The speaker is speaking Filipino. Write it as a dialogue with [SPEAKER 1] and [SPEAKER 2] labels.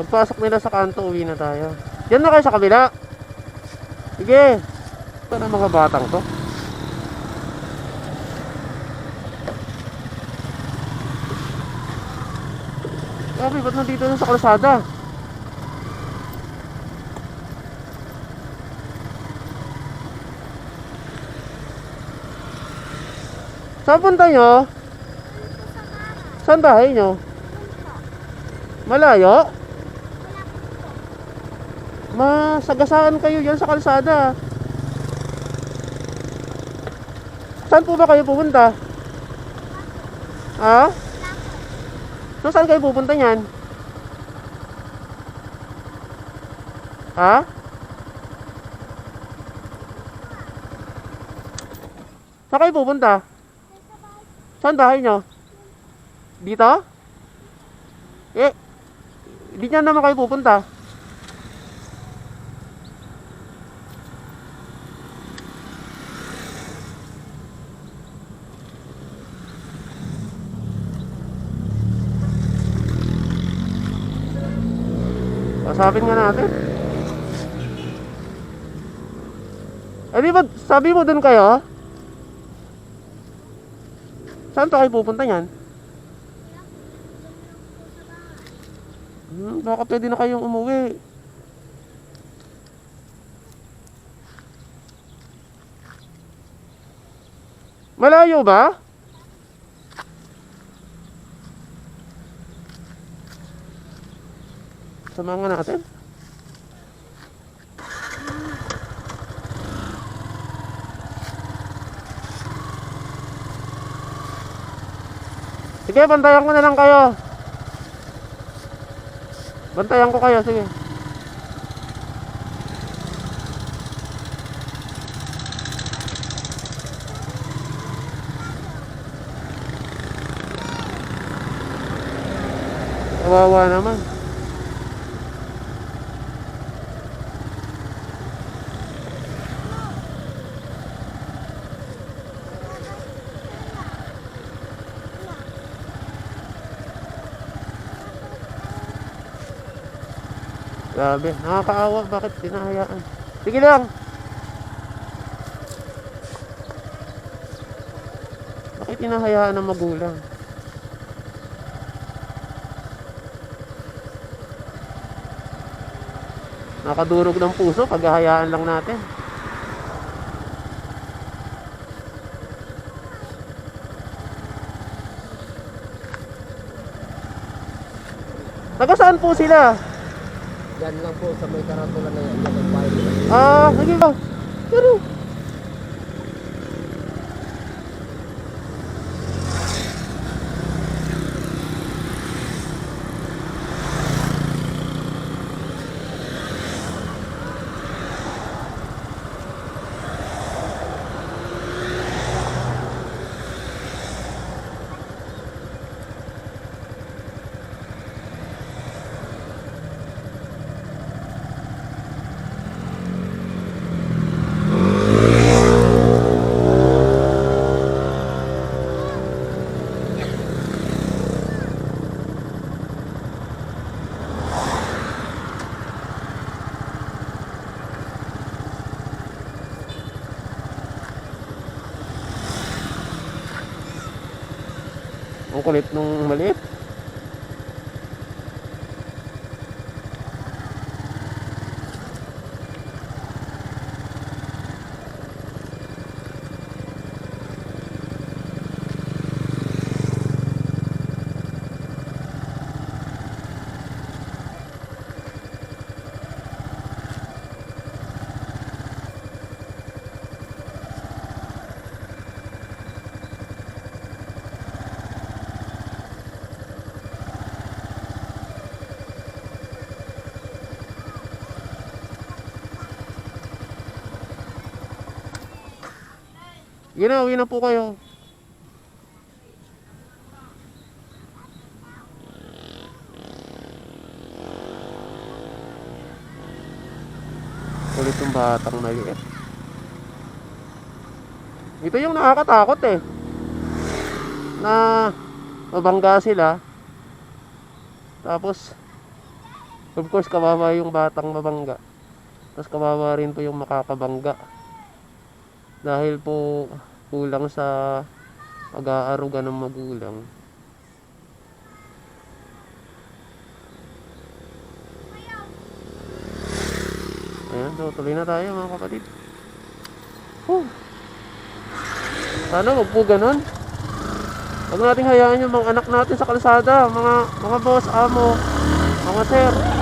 [SPEAKER 1] Pagpasok nila sa kanto, uwi na tayo. Yan na kayo sa kabila. Sige. Ito na mga batang to. Grabe, ba't nandito na sa kalsada? Saan punta nyo? Saan bahay nyo? Malayo? Masagasaan kayo yan sa kalsada. Saan po ba kayo pupunta? Ha? So saan kayo pupunta niyan? Ha? Saan kayo pupunta? Saan bahay nyo? Dito? Eh, di dyan naman kayo pupunta. Kasapin nga natin. Eh di ba, sabi mo dun kayo? Saan pa kayo pupunta yan? Hmm, baka pwede na kayong umuwi. Malayo ba? Samahan nga natin. Sige, bantayan ko na lang kayo. Bantayan ko kayo, sige. Kawawa naman. Grabe, nakakaawa. Bakit tinahayaan? Sige lang. Bakit tinahayaan ng magulang? Nakadurog ng puso pag hahayaan lang natin. Taga saan po sila?
[SPEAKER 2] Yan lang po sa may karatula na yan.
[SPEAKER 1] Ah, sige ba? Pero, ang kulit nung maliit. Yun na, uwi na po kayo. Kulit yung batang maliit. Ito yung nakakatakot eh. Na mabangga sila. Tapos Of course, kawawa yung batang mabangga. Tapos kawawa rin po yung makakabangga. Dahil po kulang sa pag-aaruga ng magulang. Ayan, so tuloy na tayo mga kapatid. Huh. Sana wag po ganun. Huwag nating hayaan yung mga anak natin sa kalsada, mga mga boss, amo, mga sir.